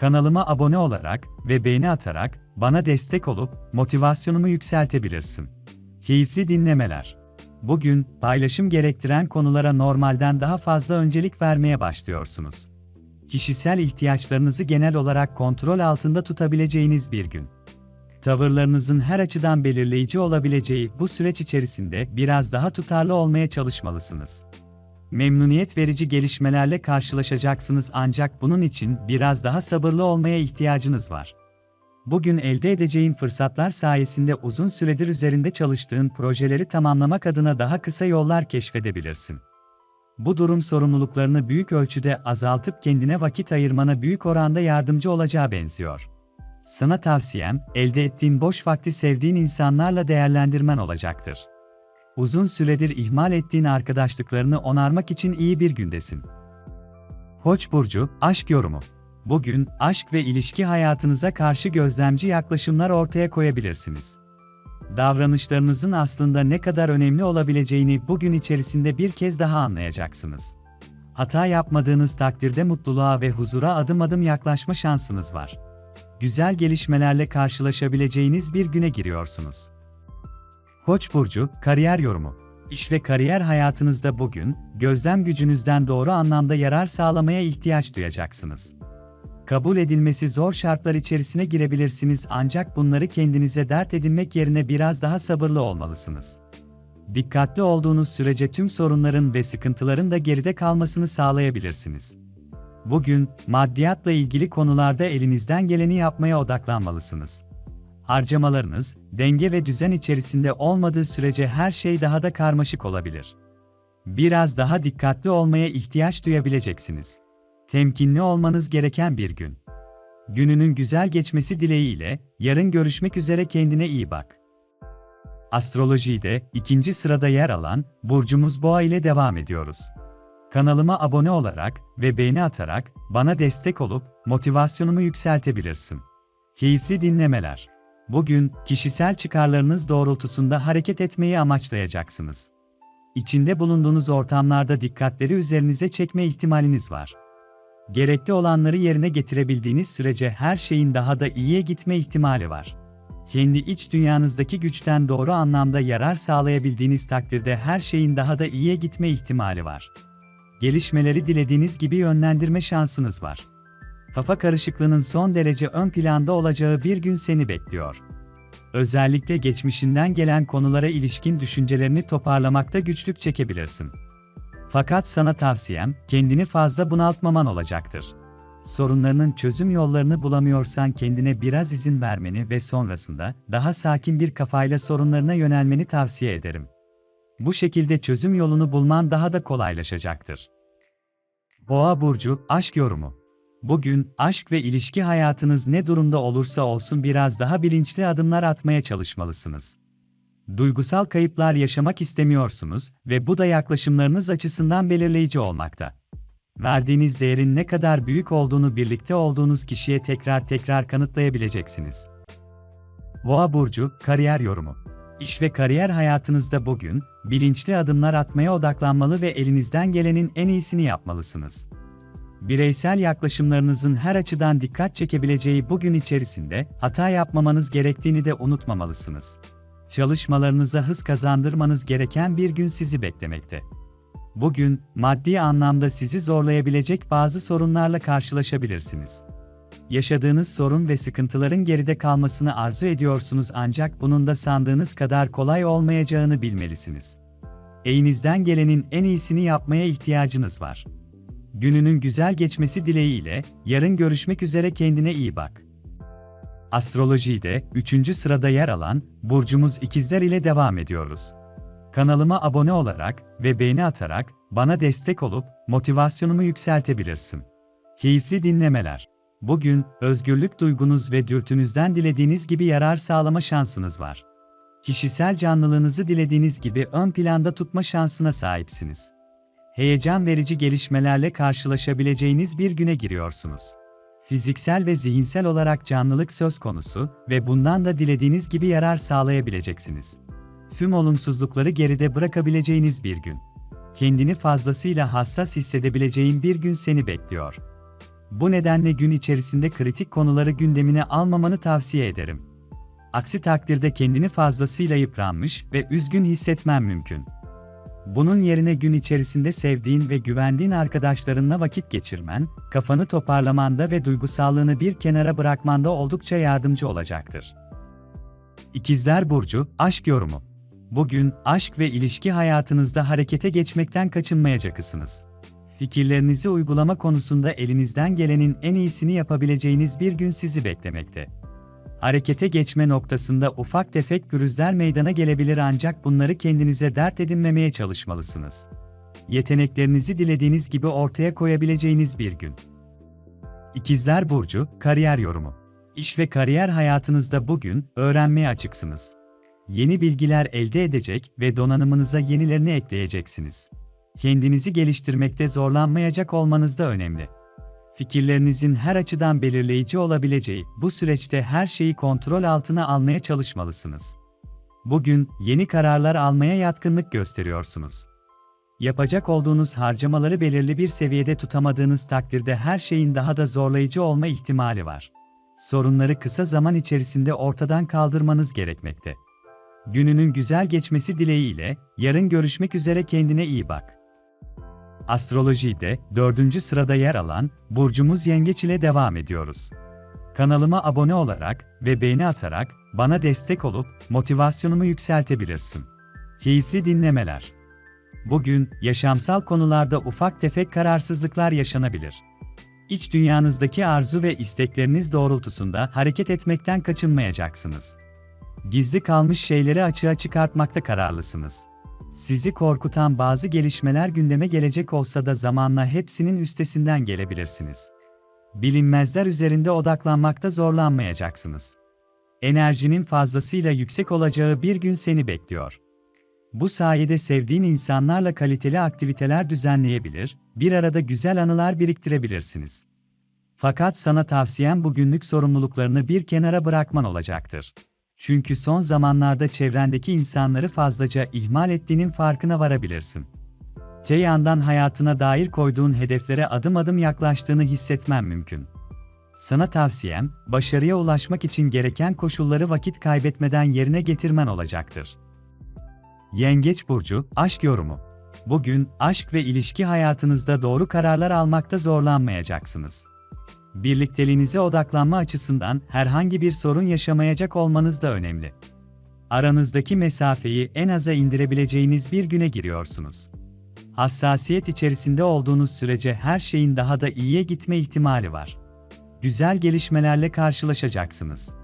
Kanalıma abone olarak ve beğeni atarak bana destek olup motivasyonumu yükseltebilirsin. Keyifli dinlemeler. Bugün paylaşım gerektiren konulara normalden daha fazla öncelik vermeye başlıyorsunuz. Kişisel ihtiyaçlarınızı genel olarak kontrol altında tutabileceğiniz bir gün. Tavırlarınızın her açıdan belirleyici olabileceği bu süreç içerisinde biraz daha tutarlı olmaya çalışmalısınız. Memnuniyet verici gelişmelerle karşılaşacaksınız ancak bunun için biraz daha sabırlı olmaya ihtiyacınız var. Bugün elde edeceğin fırsatlar sayesinde uzun süredir üzerinde çalıştığın projeleri tamamlamak adına daha kısa yollar keşfedebilirsin. Bu durum sorumluluklarını büyük ölçüde azaltıp kendine vakit ayırmana büyük oranda yardımcı olacağı benziyor. Sana tavsiyem, elde ettiğin boş vakti sevdiğin insanlarla değerlendirmen olacaktır. Uzun süredir ihmal ettiğin arkadaşlıklarını onarmak için iyi bir gündesin. Koç burcu aşk yorumu. Bugün aşk ve ilişki hayatınıza karşı gözlemci yaklaşımlar ortaya koyabilirsiniz. Davranışlarınızın aslında ne kadar önemli olabileceğini bugün içerisinde bir kez daha anlayacaksınız. Hata yapmadığınız takdirde mutluluğa ve huzura adım adım yaklaşma şansınız var. Güzel gelişmelerle karşılaşabileceğiniz bir güne giriyorsunuz. Koç burcu kariyer yorumu. İş ve kariyer hayatınızda bugün gözlem gücünüzden doğru anlamda yarar sağlamaya ihtiyaç duyacaksınız. Kabul edilmesi zor şartlar içerisine girebilirsiniz ancak bunları kendinize dert edinmek yerine biraz daha sabırlı olmalısınız. Dikkatli olduğunuz sürece tüm sorunların ve sıkıntıların da geride kalmasını sağlayabilirsiniz. Bugün maddiyatla ilgili konularda elinizden geleni yapmaya odaklanmalısınız. Harcamalarınız denge ve düzen içerisinde olmadığı sürece her şey daha da karmaşık olabilir. Biraz daha dikkatli olmaya ihtiyaç duyabileceksiniz. Temkinli olmanız gereken bir gün. Gününün güzel geçmesi dileğiyle, yarın görüşmek üzere kendine iyi bak. Astrolojide ikinci sırada yer alan burcumuz Boğa ile devam ediyoruz. Kanalıma abone olarak ve beğeni atarak bana destek olup motivasyonumu yükseltebilirsin. Keyifli dinlemeler. Bugün kişisel çıkarlarınız doğrultusunda hareket etmeyi amaçlayacaksınız. İçinde bulunduğunuz ortamlarda dikkatleri üzerinize çekme ihtimaliniz var. Gerekli olanları yerine getirebildiğiniz sürece her şeyin daha da iyiye gitme ihtimali var. Kendi iç dünyanızdaki güçten doğru anlamda yarar sağlayabildiğiniz takdirde her şeyin daha da iyiye gitme ihtimali var. Gelişmeleri dilediğiniz gibi yönlendirme şansınız var. Kafa karışıklığının son derece ön planda olacağı bir gün seni bekliyor. Özellikle geçmişinden gelen konulara ilişkin düşüncelerini toparlamakta güçlük çekebilirsin. Fakat sana tavsiyem, kendini fazla bunaltmaman olacaktır. Sorunlarının çözüm yollarını bulamıyorsan kendine biraz izin vermeni ve sonrasında daha sakin bir kafayla sorunlarına yönelmeni tavsiye ederim. Bu şekilde çözüm yolunu bulman daha da kolaylaşacaktır. Boğa burcu aşk yorumu. Bugün aşk ve ilişki hayatınız ne durumda olursa olsun biraz daha bilinçli adımlar atmaya çalışmalısınız. Duygusal kayıplar yaşamak istemiyorsunuz ve bu da yaklaşımlarınız açısından belirleyici olmakta. Verdiğiniz değerin ne kadar büyük olduğunu birlikte olduğunuz kişiye tekrar tekrar kanıtlayabileceksiniz. Boğa burcu kariyer yorumu. İş ve kariyer hayatınızda bugün bilinçli adımlar atmaya odaklanmalı ve elinizden gelenin en iyisini yapmalısınız. Bireysel yaklaşımlarınızın her açıdan dikkat çekebileceği bugün içerisinde hata yapmamanız gerektiğini de unutmamalısınız. Çalışmalarınıza hız kazandırmanız gereken bir gün sizi beklemekte. Bugün maddi anlamda sizi zorlayabilecek bazı sorunlarla karşılaşabilirsiniz. Yaşadığınız sorun ve sıkıntıların geride kalmasını arzu ediyorsunuz ancak bunun da sandığınız kadar kolay olmayacağını bilmelisiniz. Elinizden gelenin en iyisini yapmaya ihtiyacınız var. Gününün güzel geçmesi dileğiyle, yarın görüşmek üzere kendine iyi bak. Astrolojide 3. sırada yer alan burcumuz ikizler ile devam ediyoruz. Kanalıma abone olarak ve beğeni atarak bana destek olup motivasyonumu yükseltebilirsin. Keyifli dinlemeler. Bugün, özgürlük duygunuz ve dürtünüzden dilediğiniz gibi yarar sağlama şansınız var. Kişisel canlılığınızı dilediğiniz gibi ön planda tutma şansına sahipsiniz. Heyecan verici gelişmelerle karşılaşabileceğiniz bir güne giriyorsunuz. Fiziksel ve zihinsel olarak canlılık söz konusu ve bundan da dilediğiniz gibi yarar sağlayabileceksiniz. Tüm olumsuzlukları geride bırakabileceğiniz bir gün. Kendini fazlasıyla hassas hissedebileceğin bir gün seni bekliyor. Bu nedenle gün içerisinde kritik konuları gündemine almamanı tavsiye ederim. Aksi takdirde kendini fazlasıyla yıpranmış ve üzgün hissetmen mümkün. Bunun yerine gün içerisinde sevdiğin ve güvendiğin arkadaşlarınla vakit geçirmen, kafanı toparlamanda ve duygusallığını bir kenara bırakmanda oldukça yardımcı olacaktır. İkizler Burcu, Aşk Yorumu Bugün, aşk ve ilişki hayatınızda harekete geçmekten kaçınmayacaksınız. Fikirlerinizi uygulama konusunda elinizden gelenin en iyisini yapabileceğiniz bir gün sizi beklemekte. Harekete geçme noktasında ufak tefek pürüzler meydana gelebilir ancak bunları kendinize dert edinmemeye çalışmalısınız. Yeteneklerinizi dilediğiniz gibi ortaya koyabileceğiniz bir gün. İkizler Burcu, Kariyer Yorumu İş ve kariyer hayatınızda bugün öğrenmeye açıksınız. Yeni bilgiler elde edecek ve donanımınıza yenilerini ekleyeceksiniz. Kendinizi geliştirmekte zorlanmayacak olmanız da önemli fikirlerinizin her açıdan belirleyici olabileceği bu süreçte her şeyi kontrol altına almaya çalışmalısınız. Bugün yeni kararlar almaya yatkınlık gösteriyorsunuz. Yapacak olduğunuz harcamaları belirli bir seviyede tutamadığınız takdirde her şeyin daha da zorlayıcı olma ihtimali var. Sorunları kısa zaman içerisinde ortadan kaldırmanız gerekmekte. Gününün güzel geçmesi dileğiyle, yarın görüşmek üzere kendine iyi bak. Astrolojide dördüncü sırada yer alan burcumuz Yengeç ile devam ediyoruz. Kanalıma abone olarak ve beğeni atarak bana destek olup motivasyonumu yükseltebilirsin. Keyifli dinlemeler. Bugün yaşamsal konularda ufak tefek kararsızlıklar yaşanabilir. İç dünyanızdaki arzu ve istekleriniz doğrultusunda hareket etmekten kaçınmayacaksınız. Gizli kalmış şeyleri açığa çıkartmakta kararlısınız. Sizi korkutan bazı gelişmeler gündeme gelecek olsa da zamanla hepsinin üstesinden gelebilirsiniz. Bilinmezler üzerinde odaklanmakta zorlanmayacaksınız. Enerjinin fazlasıyla yüksek olacağı bir gün seni bekliyor. Bu sayede sevdiğin insanlarla kaliteli aktiviteler düzenleyebilir, bir arada güzel anılar biriktirebilirsiniz. Fakat sana tavsiyem bugünlük sorumluluklarını bir kenara bırakman olacaktır. Çünkü son zamanlarda çevrendeki insanları fazlaca ihmal ettiğinin farkına varabilirsin. Te yandan hayatına dair koyduğun hedeflere adım adım yaklaştığını hissetmen mümkün. Sana tavsiyem, başarıya ulaşmak için gereken koşulları vakit kaybetmeden yerine getirmen olacaktır. Yengeç Burcu, Aşk Yorumu Bugün, aşk ve ilişki hayatınızda doğru kararlar almakta zorlanmayacaksınız birlikteliğinize odaklanma açısından herhangi bir sorun yaşamayacak olmanız da önemli. Aranızdaki mesafeyi en aza indirebileceğiniz bir güne giriyorsunuz. Hassasiyet içerisinde olduğunuz sürece her şeyin daha da iyiye gitme ihtimali var. Güzel gelişmelerle karşılaşacaksınız.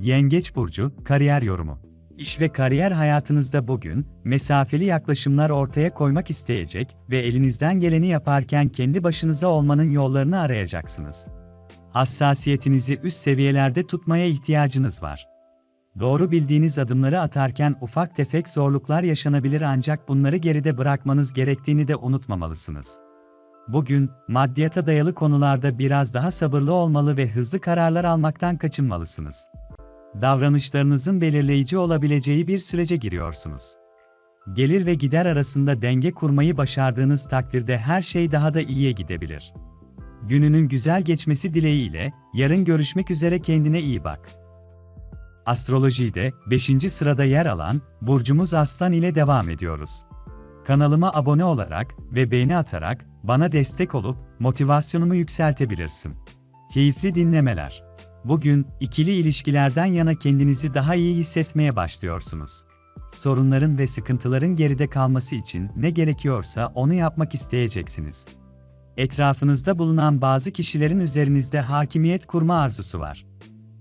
Yengeç burcu kariyer yorumu İş ve kariyer hayatınızda bugün, mesafeli yaklaşımlar ortaya koymak isteyecek ve elinizden geleni yaparken kendi başınıza olmanın yollarını arayacaksınız. Hassasiyetinizi üst seviyelerde tutmaya ihtiyacınız var. Doğru bildiğiniz adımları atarken ufak tefek zorluklar yaşanabilir ancak bunları geride bırakmanız gerektiğini de unutmamalısınız. Bugün, maddiyata dayalı konularda biraz daha sabırlı olmalı ve hızlı kararlar almaktan kaçınmalısınız davranışlarınızın belirleyici olabileceği bir sürece giriyorsunuz. Gelir ve gider arasında denge kurmayı başardığınız takdirde her şey daha da iyiye gidebilir. Gününün güzel geçmesi dileğiyle, yarın görüşmek üzere kendine iyi bak. Astrolojide 5. sırada yer alan burcumuz Aslan ile devam ediyoruz. Kanalıma abone olarak ve beğeni atarak bana destek olup motivasyonumu yükseltebilirsin. Keyifli dinlemeler. Bugün, ikili ilişkilerden yana kendinizi daha iyi hissetmeye başlıyorsunuz. Sorunların ve sıkıntıların geride kalması için ne gerekiyorsa onu yapmak isteyeceksiniz. Etrafınızda bulunan bazı kişilerin üzerinizde hakimiyet kurma arzusu var.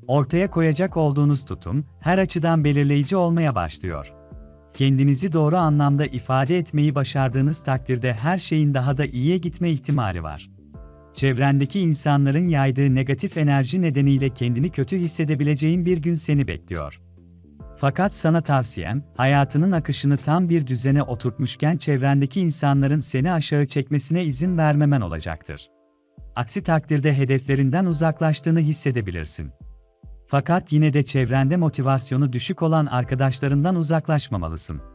Ortaya koyacak olduğunuz tutum her açıdan belirleyici olmaya başlıyor. Kendinizi doğru anlamda ifade etmeyi başardığınız takdirde her şeyin daha da iyiye gitme ihtimali var çevrendeki insanların yaydığı negatif enerji nedeniyle kendini kötü hissedebileceğin bir gün seni bekliyor. Fakat sana tavsiyem, hayatının akışını tam bir düzene oturtmuşken çevrendeki insanların seni aşağı çekmesine izin vermemen olacaktır. Aksi takdirde hedeflerinden uzaklaştığını hissedebilirsin. Fakat yine de çevrende motivasyonu düşük olan arkadaşlarından uzaklaşmamalısın.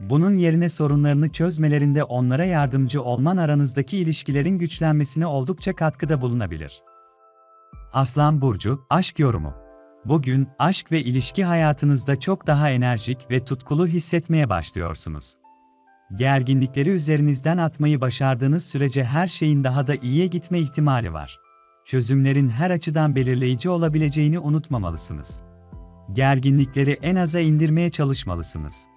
Bunun yerine sorunlarını çözmelerinde onlara yardımcı olman aranızdaki ilişkilerin güçlenmesine oldukça katkıda bulunabilir. Aslan burcu aşk yorumu. Bugün aşk ve ilişki hayatınızda çok daha enerjik ve tutkulu hissetmeye başlıyorsunuz. Gerginlikleri üzerinizden atmayı başardığınız sürece her şeyin daha da iyiye gitme ihtimali var. Çözümlerin her açıdan belirleyici olabileceğini unutmamalısınız. Gerginlikleri en aza indirmeye çalışmalısınız.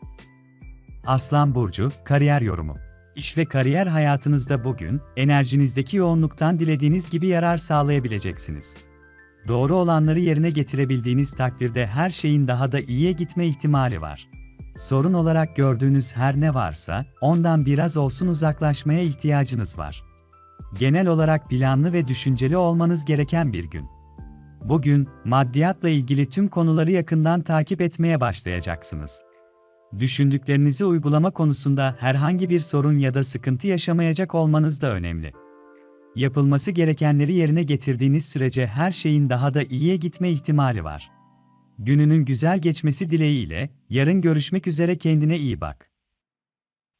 Aslan burcu kariyer yorumu. İş ve kariyer hayatınızda bugün enerjinizdeki yoğunluktan dilediğiniz gibi yarar sağlayabileceksiniz. Doğru olanları yerine getirebildiğiniz takdirde her şeyin daha da iyiye gitme ihtimali var. Sorun olarak gördüğünüz her ne varsa, ondan biraz olsun uzaklaşmaya ihtiyacınız var. Genel olarak planlı ve düşünceli olmanız gereken bir gün. Bugün, maddiyatla ilgili tüm konuları yakından takip etmeye başlayacaksınız. Düşündüklerinizi uygulama konusunda herhangi bir sorun ya da sıkıntı yaşamayacak olmanız da önemli. Yapılması gerekenleri yerine getirdiğiniz sürece her şeyin daha da iyiye gitme ihtimali var. Gününün güzel geçmesi dileğiyle, yarın görüşmek üzere kendine iyi bak.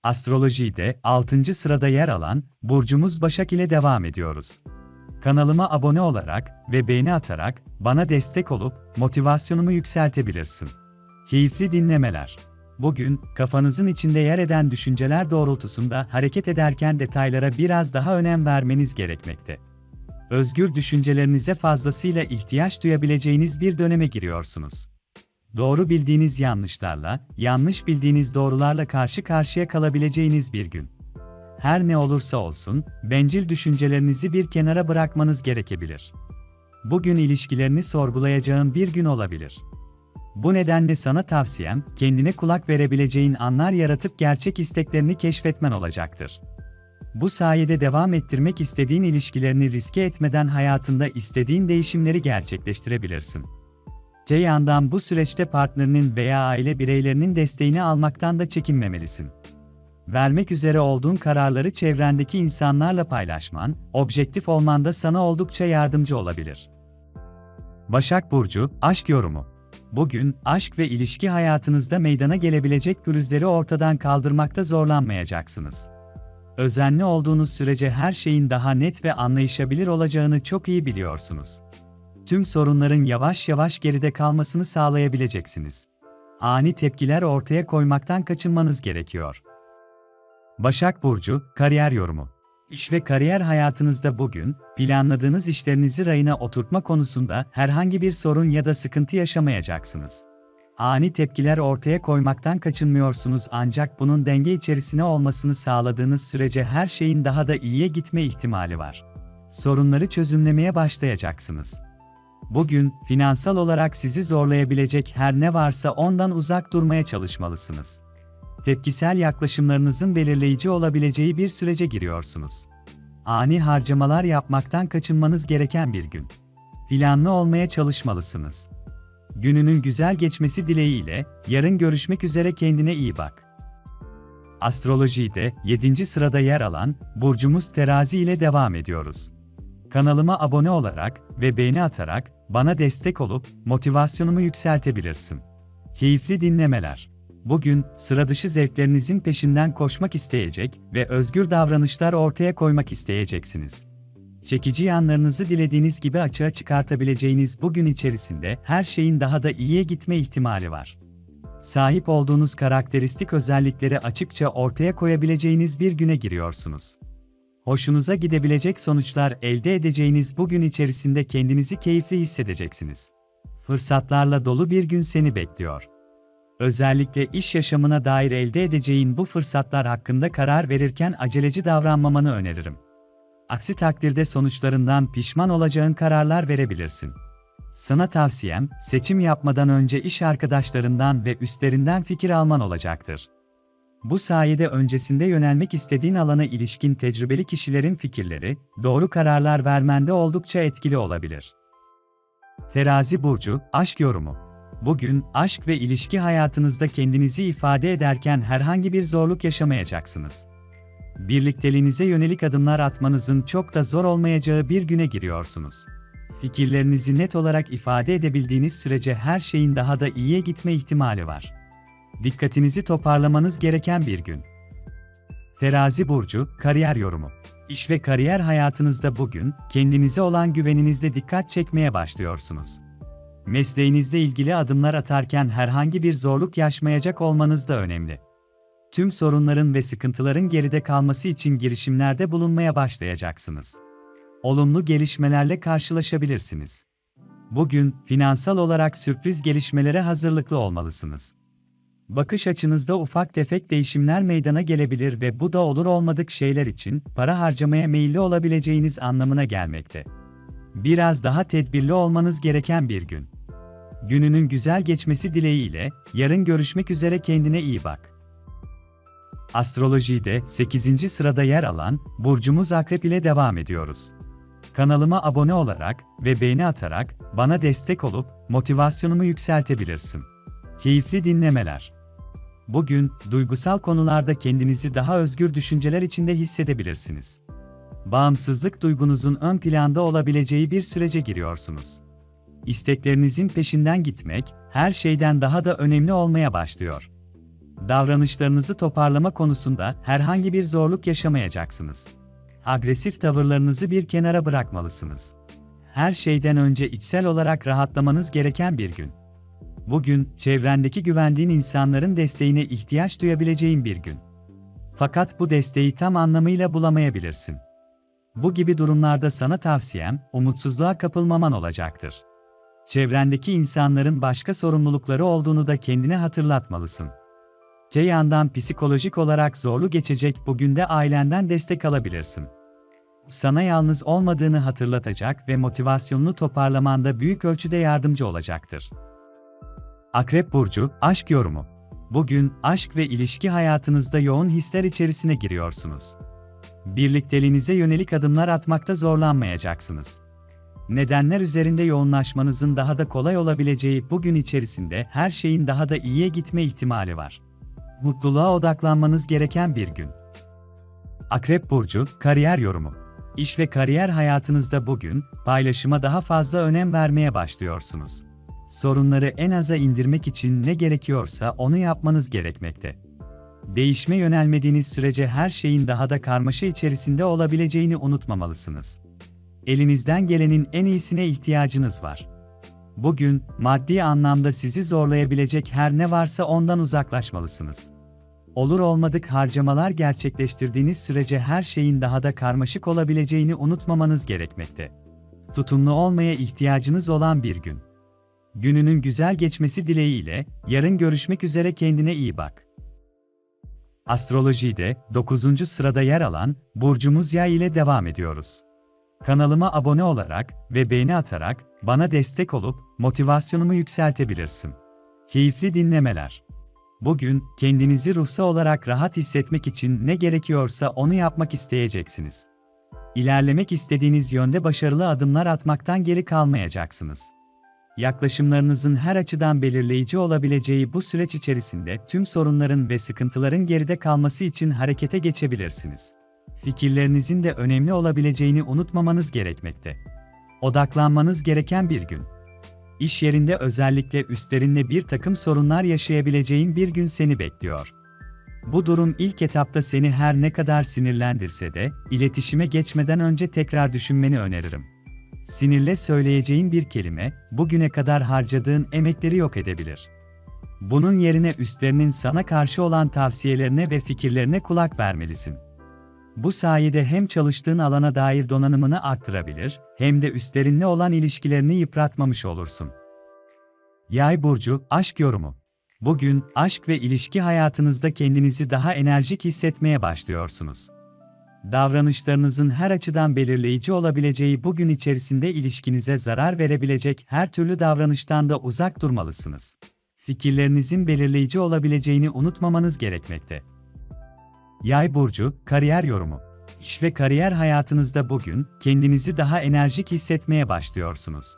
Astrolojide 6. sırada yer alan burcumuz Başak ile devam ediyoruz. Kanalıma abone olarak ve beğeni atarak bana destek olup motivasyonumu yükseltebilirsin. Keyifli dinlemeler. Bugün kafanızın içinde yer eden düşünceler doğrultusunda hareket ederken detaylara biraz daha önem vermeniz gerekmekte. Özgür düşüncelerinize fazlasıyla ihtiyaç duyabileceğiniz bir döneme giriyorsunuz. Doğru bildiğiniz yanlışlarla, yanlış bildiğiniz doğrularla karşı karşıya kalabileceğiniz bir gün. Her ne olursa olsun, bencil düşüncelerinizi bir kenara bırakmanız gerekebilir. Bugün ilişkilerini sorgulayacağın bir gün olabilir. Bu nedenle sana tavsiyem, kendine kulak verebileceğin anlar yaratıp gerçek isteklerini keşfetmen olacaktır. Bu sayede devam ettirmek istediğin ilişkilerini riske etmeden hayatında istediğin değişimleri gerçekleştirebilirsin. Te yandan bu süreçte partnerinin veya aile bireylerinin desteğini almaktan da çekinmemelisin. Vermek üzere olduğun kararları çevrendeki insanlarla paylaşman, objektif olmanda sana oldukça yardımcı olabilir. Başak Burcu, Aşk Yorumu Bugün, aşk ve ilişki hayatınızda meydana gelebilecek pürüzleri ortadan kaldırmakta zorlanmayacaksınız. Özenli olduğunuz sürece her şeyin daha net ve anlayışabilir olacağını çok iyi biliyorsunuz. Tüm sorunların yavaş yavaş geride kalmasını sağlayabileceksiniz. Ani tepkiler ortaya koymaktan kaçınmanız gerekiyor. Başak Burcu, Kariyer Yorumu İş ve kariyer hayatınızda bugün, planladığınız işlerinizi rayına oturtma konusunda herhangi bir sorun ya da sıkıntı yaşamayacaksınız. Ani tepkiler ortaya koymaktan kaçınmıyorsunuz ancak bunun denge içerisine olmasını sağladığınız sürece her şeyin daha da iyiye gitme ihtimali var. Sorunları çözümlemeye başlayacaksınız. Bugün, finansal olarak sizi zorlayabilecek her ne varsa ondan uzak durmaya çalışmalısınız tepkisel yaklaşımlarınızın belirleyici olabileceği bir sürece giriyorsunuz. Ani harcamalar yapmaktan kaçınmanız gereken bir gün. Planlı olmaya çalışmalısınız. Gününün güzel geçmesi dileğiyle, yarın görüşmek üzere kendine iyi bak. Astrolojide 7. sırada yer alan burcumuz Terazi ile devam ediyoruz. Kanalıma abone olarak ve beğeni atarak bana destek olup motivasyonumu yükseltebilirsin. Keyifli dinlemeler. Bugün, sıra dışı zevklerinizin peşinden koşmak isteyecek ve özgür davranışlar ortaya koymak isteyeceksiniz. Çekici yanlarınızı dilediğiniz gibi açığa çıkartabileceğiniz bugün içerisinde her şeyin daha da iyiye gitme ihtimali var. Sahip olduğunuz karakteristik özellikleri açıkça ortaya koyabileceğiniz bir güne giriyorsunuz. Hoşunuza gidebilecek sonuçlar elde edeceğiniz bugün içerisinde kendinizi keyifli hissedeceksiniz. Fırsatlarla dolu bir gün seni bekliyor. Özellikle iş yaşamına dair elde edeceğin bu fırsatlar hakkında karar verirken aceleci davranmamanı öneririm. Aksi takdirde sonuçlarından pişman olacağın kararlar verebilirsin. Sana tavsiyem, seçim yapmadan önce iş arkadaşlarından ve üstlerinden fikir alman olacaktır. Bu sayede öncesinde yönelmek istediğin alana ilişkin tecrübeli kişilerin fikirleri, doğru kararlar vermende oldukça etkili olabilir. Terazi burcu, aşk yorumu. Bugün aşk ve ilişki hayatınızda kendinizi ifade ederken herhangi bir zorluk yaşamayacaksınız. Birlikteliğinize yönelik adımlar atmanızın çok da zor olmayacağı bir güne giriyorsunuz. Fikirlerinizi net olarak ifade edebildiğiniz sürece her şeyin daha da iyiye gitme ihtimali var. Dikkatinizi toparlamanız gereken bir gün. Terazi burcu, kariyer yorumu. İş ve kariyer hayatınızda bugün kendinize olan güveninizde dikkat çekmeye başlıyorsunuz. Mesleğinizle ilgili adımlar atarken herhangi bir zorluk yaşmayacak olmanız da önemli. Tüm sorunların ve sıkıntıların geride kalması için girişimlerde bulunmaya başlayacaksınız. Olumlu gelişmelerle karşılaşabilirsiniz. Bugün finansal olarak sürpriz gelişmelere hazırlıklı olmalısınız. Bakış açınızda ufak tefek değişimler meydana gelebilir ve bu da olur olmadık şeyler için para harcamaya meyilli olabileceğiniz anlamına gelmekte. Biraz daha tedbirli olmanız gereken bir gün. Gününün güzel geçmesi dileğiyle yarın görüşmek üzere kendine iyi bak. Astrolojide 8. sırada yer alan burcumuz Akrep ile devam ediyoruz. Kanalıma abone olarak ve beğeni atarak bana destek olup motivasyonumu yükseltebilirsin. Keyifli dinlemeler. Bugün duygusal konularda kendinizi daha özgür düşünceler içinde hissedebilirsiniz. Bağımsızlık duygunuzun ön planda olabileceği bir sürece giriyorsunuz. İsteklerinizin peşinden gitmek her şeyden daha da önemli olmaya başlıyor. Davranışlarınızı toparlama konusunda herhangi bir zorluk yaşamayacaksınız. Agresif tavırlarınızı bir kenara bırakmalısınız. Her şeyden önce içsel olarak rahatlamanız gereken bir gün. Bugün çevrendeki güvendiğin insanların desteğine ihtiyaç duyabileceğin bir gün. Fakat bu desteği tam anlamıyla bulamayabilirsin. Bu gibi durumlarda sana tavsiyem umutsuzluğa kapılmaman olacaktır. Çevrendeki insanların başka sorumlulukları olduğunu da kendine hatırlatmalısın. Te yandan psikolojik olarak zorlu geçecek bugün de ailenden destek alabilirsin. Sana yalnız olmadığını hatırlatacak ve motivasyonunu toparlamanda büyük ölçüde yardımcı olacaktır. Akrep Burcu, Aşk Yorumu Bugün, aşk ve ilişki hayatınızda yoğun hisler içerisine giriyorsunuz. Birlikteliğinize yönelik adımlar atmakta zorlanmayacaksınız. Nedenler üzerinde yoğunlaşmanızın daha da kolay olabileceği bugün içerisinde her şeyin daha da iyiye gitme ihtimali var. Mutluluğa odaklanmanız gereken bir gün. Akrep Burcu, Kariyer Yorumu İş ve kariyer hayatınızda bugün, paylaşıma daha fazla önem vermeye başlıyorsunuz. Sorunları en aza indirmek için ne gerekiyorsa onu yapmanız gerekmekte. Değişme yönelmediğiniz sürece her şeyin daha da karmaşa içerisinde olabileceğini unutmamalısınız. Elinizden gelenin en iyisine ihtiyacınız var. Bugün, maddi anlamda sizi zorlayabilecek her ne varsa ondan uzaklaşmalısınız. Olur olmadık harcamalar gerçekleştirdiğiniz sürece her şeyin daha da karmaşık olabileceğini unutmamanız gerekmekte. Tutumlu olmaya ihtiyacınız olan bir gün. Gününün güzel geçmesi dileğiyle, yarın görüşmek üzere kendine iyi bak. Astrolojide 9. sırada yer alan burcumuz Yay ile devam ediyoruz. Kanalıma abone olarak ve beğeni atarak bana destek olup motivasyonumu yükseltebilirsin. Keyifli dinlemeler. Bugün kendinizi ruhsal olarak rahat hissetmek için ne gerekiyorsa onu yapmak isteyeceksiniz. İlerlemek istediğiniz yönde başarılı adımlar atmaktan geri kalmayacaksınız. Yaklaşımlarınızın her açıdan belirleyici olabileceği bu süreç içerisinde tüm sorunların ve sıkıntıların geride kalması için harekete geçebilirsiniz. Fikirlerinizin de önemli olabileceğini unutmamanız gerekmekte. Odaklanmanız gereken bir gün. İş yerinde özellikle üstlerinle bir takım sorunlar yaşayabileceğin bir gün seni bekliyor. Bu durum ilk etapta seni her ne kadar sinirlendirse de, iletişime geçmeden önce tekrar düşünmeni öneririm. Sinirle söyleyeceğin bir kelime, bugüne kadar harcadığın emekleri yok edebilir. Bunun yerine üstlerinin sana karşı olan tavsiyelerine ve fikirlerine kulak vermelisin. Bu sayede hem çalıştığın alana dair donanımını arttırabilir, hem de üstlerinle olan ilişkilerini yıpratmamış olursun. Yay burcu, aşk yorumu. Bugün aşk ve ilişki hayatınızda kendinizi daha enerjik hissetmeye başlıyorsunuz. Davranışlarınızın her açıdan belirleyici olabileceği bu gün içerisinde ilişkinize zarar verebilecek her türlü davranıştan da uzak durmalısınız. Fikirlerinizin belirleyici olabileceğini unutmamanız gerekmekte. Yay burcu, kariyer yorumu. İş ve kariyer hayatınızda bugün kendinizi daha enerjik hissetmeye başlıyorsunuz.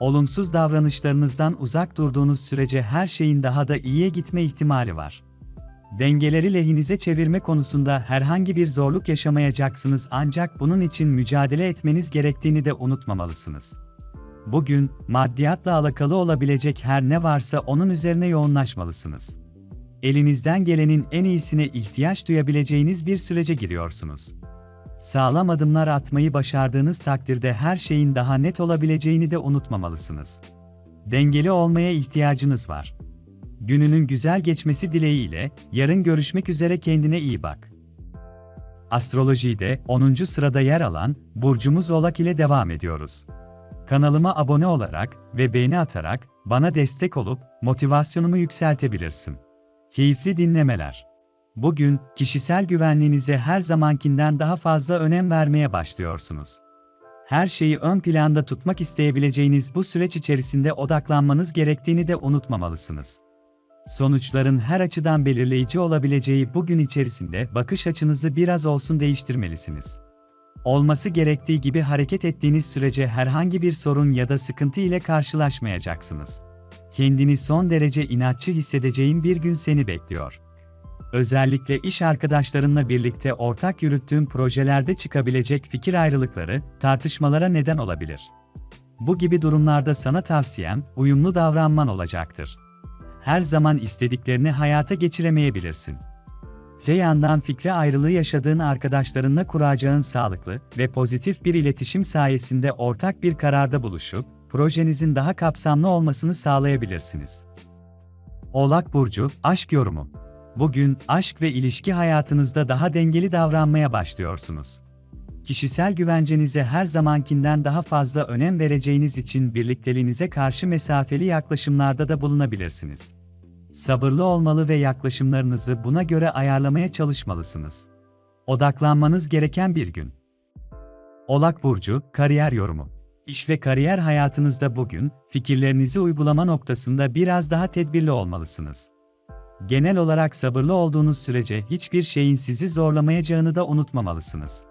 Olumsuz davranışlarınızdan uzak durduğunuz sürece her şeyin daha da iyiye gitme ihtimali var. Dengeleri lehinize çevirme konusunda herhangi bir zorluk yaşamayacaksınız ancak bunun için mücadele etmeniz gerektiğini de unutmamalısınız. Bugün maddiyatla alakalı olabilecek her ne varsa onun üzerine yoğunlaşmalısınız. Elinizden gelenin en iyisine ihtiyaç duyabileceğiniz bir sürece giriyorsunuz. Sağlam adımlar atmayı başardığınız takdirde her şeyin daha net olabileceğini de unutmamalısınız. Dengeli olmaya ihtiyacınız var. Gününün güzel geçmesi dileğiyle, yarın görüşmek üzere kendine iyi bak. Astrolojide 10. sırada yer alan burcumuz Oğlak ile devam ediyoruz. Kanalıma abone olarak ve beğeni atarak bana destek olup motivasyonumu yükseltebilirsin. Keyifli dinlemeler. Bugün kişisel güvenliğinize her zamankinden daha fazla önem vermeye başlıyorsunuz. Her şeyi ön planda tutmak isteyebileceğiniz bu süreç içerisinde odaklanmanız gerektiğini de unutmamalısınız. Sonuçların her açıdan belirleyici olabileceği bugün içerisinde bakış açınızı biraz olsun değiştirmelisiniz. Olması gerektiği gibi hareket ettiğiniz sürece herhangi bir sorun ya da sıkıntı ile karşılaşmayacaksınız. Kendini son derece inatçı hissedeceğin bir gün seni bekliyor. Özellikle iş arkadaşlarınla birlikte ortak yürüttüğün projelerde çıkabilecek fikir ayrılıkları, tartışmalara neden olabilir. Bu gibi durumlarda sana tavsiyem, uyumlu davranman olacaktır. Her zaman istediklerini hayata geçiremeyebilirsin. Öte yandan fikre ayrılığı yaşadığın arkadaşlarınla kuracağın sağlıklı ve pozitif bir iletişim sayesinde ortak bir kararda buluşup, projenizin daha kapsamlı olmasını sağlayabilirsiniz. Oğlak Burcu, Aşk Yorumu Bugün, aşk ve ilişki hayatınızda daha dengeli davranmaya başlıyorsunuz. Kişisel güvencenize her zamankinden daha fazla önem vereceğiniz için birlikteliğinize karşı mesafeli yaklaşımlarda da bulunabilirsiniz. Sabırlı olmalı ve yaklaşımlarınızı buna göre ayarlamaya çalışmalısınız. Odaklanmanız gereken bir gün. Olak Burcu, Kariyer Yorumu İş ve kariyer hayatınızda bugün, fikirlerinizi uygulama noktasında biraz daha tedbirli olmalısınız. Genel olarak sabırlı olduğunuz sürece hiçbir şeyin sizi zorlamayacağını da unutmamalısınız.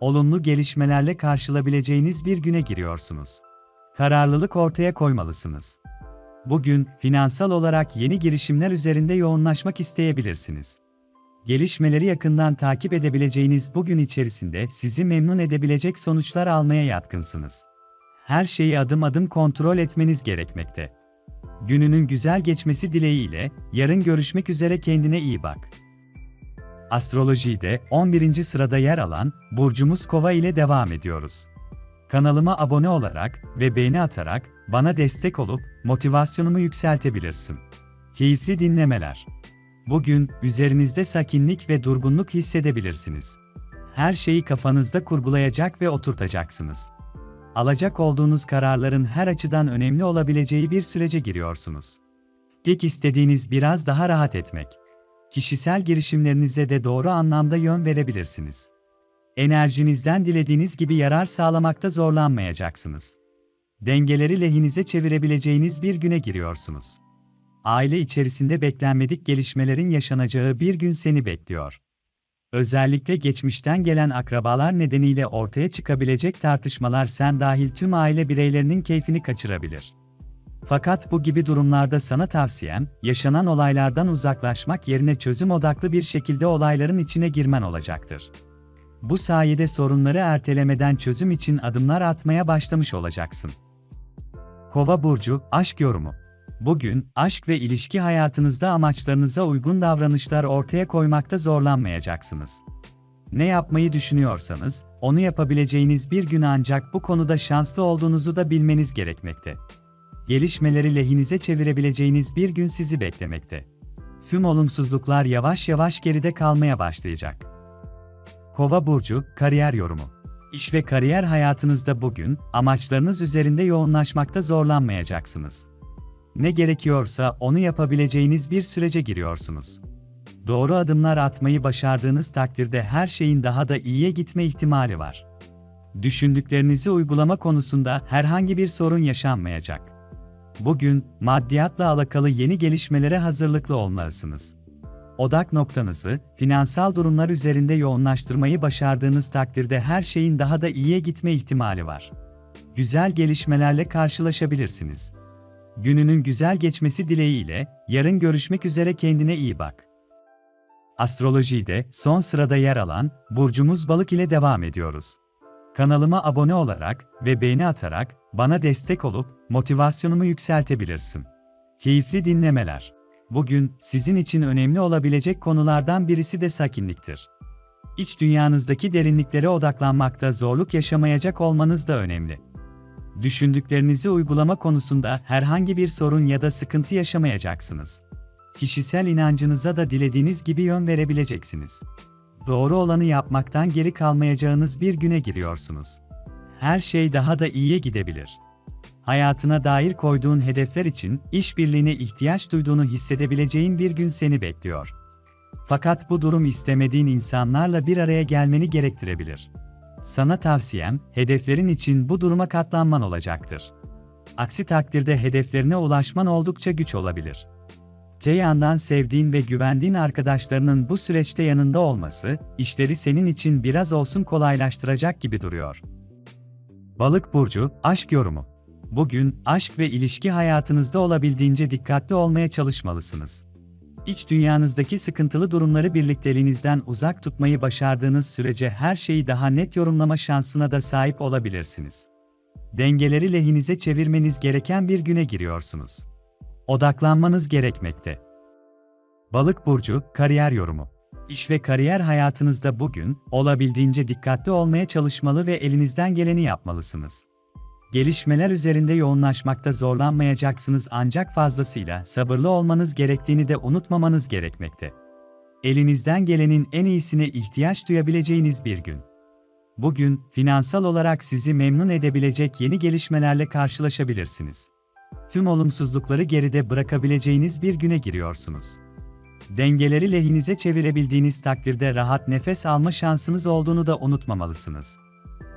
Olumlu gelişmelerle karşılayabileceğiniz bir güne giriyorsunuz. Kararlılık ortaya koymalısınız. Bugün, finansal olarak yeni girişimler üzerinde yoğunlaşmak isteyebilirsiniz. Gelişmeleri yakından takip edebileceğiniz bugün içerisinde sizi memnun edebilecek sonuçlar almaya yatkınsınız. Her şeyi adım adım kontrol etmeniz gerekmekte. Gününün güzel geçmesi dileğiyle, yarın görüşmek üzere kendine iyi bak. Astrolojide 11. sırada yer alan burcumuz Kova ile devam ediyoruz. Kanalıma abone olarak ve beğeni atarak bana destek olup motivasyonumu yükseltebilirsin. Keyifli dinlemeler. Bugün üzerinizde sakinlik ve durgunluk hissedebilirsiniz. Her şeyi kafanızda kurgulayacak ve oturtacaksınız. Alacak olduğunuz kararların her açıdan önemli olabileceği bir sürece giriyorsunuz. İlk istediğiniz biraz daha rahat etmek. Kişisel girişimlerinize de doğru anlamda yön verebilirsiniz. Enerjinizden dilediğiniz gibi yarar sağlamakta zorlanmayacaksınız. Dengeleri lehinize çevirebileceğiniz bir güne giriyorsunuz. Aile içerisinde beklenmedik gelişmelerin yaşanacağı bir gün seni bekliyor. Özellikle geçmişten gelen akrabalar nedeniyle ortaya çıkabilecek tartışmalar sen dahil tüm aile bireylerinin keyfini kaçırabilir. Fakat bu gibi durumlarda sana tavsiyem, yaşanan olaylardan uzaklaşmak yerine çözüm odaklı bir şekilde olayların içine girmen olacaktır. Bu sayede sorunları ertelemeden çözüm için adımlar atmaya başlamış olacaksın. Kova burcu aşk yorumu. Bugün aşk ve ilişki hayatınızda amaçlarınıza uygun davranışlar ortaya koymakta zorlanmayacaksınız. Ne yapmayı düşünüyorsanız, onu yapabileceğiniz bir gün ancak bu konuda şanslı olduğunuzu da bilmeniz gerekmekte. Gelişmeleri lehinize çevirebileceğiniz bir gün sizi beklemekte. Tüm olumsuzluklar yavaş yavaş geride kalmaya başlayacak. Kova burcu kariyer yorumu. İş ve kariyer hayatınızda bugün amaçlarınız üzerinde yoğunlaşmakta zorlanmayacaksınız. Ne gerekiyorsa onu yapabileceğiniz bir sürece giriyorsunuz. Doğru adımlar atmayı başardığınız takdirde her şeyin daha da iyiye gitme ihtimali var. Düşündüklerinizi uygulama konusunda herhangi bir sorun yaşanmayacak. Bugün maddiyatla alakalı yeni gelişmelere hazırlıklı olmalısınız. Odak noktanızı, finansal durumlar üzerinde yoğunlaştırmayı başardığınız takdirde her şeyin daha da iyiye gitme ihtimali var. Güzel gelişmelerle karşılaşabilirsiniz. Gününün güzel geçmesi dileğiyle, yarın görüşmek üzere kendine iyi bak. Astrolojide son sırada yer alan burcumuz balık ile devam ediyoruz. Kanalıma abone olarak ve beğeni atarak bana destek olup motivasyonumu yükseltebilirsin. Keyifli dinlemeler. Bugün sizin için önemli olabilecek konulardan birisi de sakinliktir. İç dünyanızdaki derinliklere odaklanmakta zorluk yaşamayacak olmanız da önemli. Düşündüklerinizi uygulama konusunda herhangi bir sorun ya da sıkıntı yaşamayacaksınız. Kişisel inancınıza da dilediğiniz gibi yön verebileceksiniz. Doğru olanı yapmaktan geri kalmayacağınız bir güne giriyorsunuz. Her şey daha da iyiye gidebilir. Hayatına dair koyduğun hedefler için işbirliğine ihtiyaç duyduğunu hissedebileceğin bir gün seni bekliyor. Fakat bu durum istemediğin insanlarla bir araya gelmeni gerektirebilir. Sana tavsiyem, hedeflerin için bu duruma katlanman olacaktır. Aksi takdirde hedeflerine ulaşman oldukça güç olabilir. Te yandan sevdiğin ve güvendiğin arkadaşlarının bu süreçte yanında olması, işleri senin için biraz olsun kolaylaştıracak gibi duruyor. Balık burcu, aşk yorumu. Bugün aşk ve ilişki hayatınızda olabildiğince dikkatli olmaya çalışmalısınız. İç dünyanızdaki sıkıntılı durumları birlikteliğinizden uzak tutmayı başardığınız sürece her şeyi daha net yorumlama şansına da sahip olabilirsiniz. Dengeleri lehinize çevirmeniz gereken bir güne giriyorsunuz. Odaklanmanız gerekmekte. Balık burcu kariyer yorumu. İş ve kariyer hayatınızda bugün olabildiğince dikkatli olmaya çalışmalı ve elinizden geleni yapmalısınız. Gelişmeler üzerinde yoğunlaşmakta zorlanmayacaksınız ancak fazlasıyla sabırlı olmanız gerektiğini de unutmamanız gerekmekte. Elinizden gelenin en iyisine ihtiyaç duyabileceğiniz bir gün. Bugün finansal olarak sizi memnun edebilecek yeni gelişmelerle karşılaşabilirsiniz. Tüm olumsuzlukları geride bırakabileceğiniz bir güne giriyorsunuz. Dengeleri lehinize çevirebildiğiniz takdirde rahat nefes alma şansınız olduğunu da unutmamalısınız.